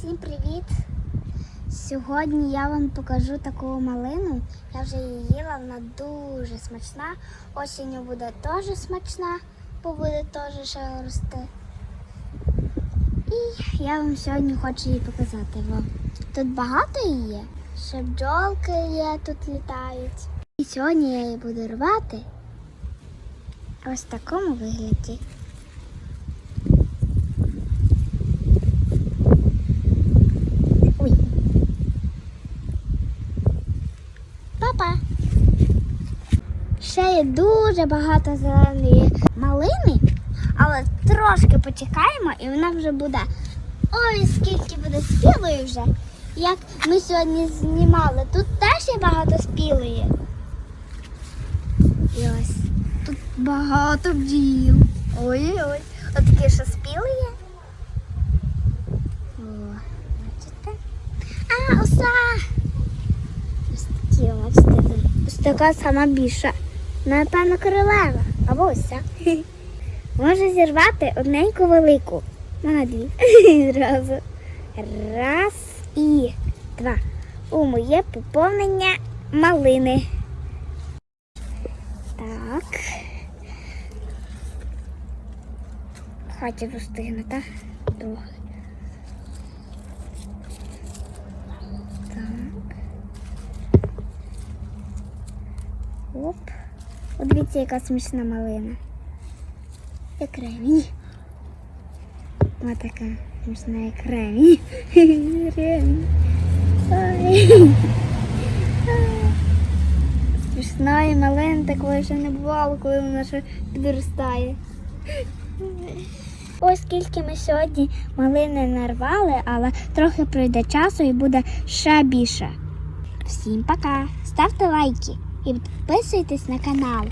Всім привіт! Сьогодні я вам покажу таку малину. Я вже її їла, вона дуже смачна. Осінню буде теж смачна, бо буде теж ще рости. І я вам сьогодні хочу її показати. Во. Тут багато її є. Ще бджолки є, тут літають. І сьогодні я її буду рвати ось в такому вигляді. Ой. Папа. Ще є дуже багато зеленої малини, але трошки почекаємо і вона вже буде. Ой, скільки буде спілої вже. Як ми сьогодні знімали, тут теж є багато спілої. І ось тут багато бджіл. Ой-ой. От такі, що спіли є. О, бачите? А, оса! Ось такі, бачите, тут. ось така сама більша. Напевно, королева або ося. Може зірвати одненьку велику. Ну, на дві. Зразу. Раз і два. У моє поповнення малини. Так. Хоче достигне, так? Трохи. Так. Оп. От дивіться, яка смішна малина. Як ремінь. Ось така смішна, як ремінь. Ремінь. Ой. Смішної малини такої ще не бувало, коли вона ще підростає. Ось скільки ми сьогодні малини нарвали, але трохи пройде часу і буде ще більше. Всім пока! Ставте лайки і підписуйтесь на канал.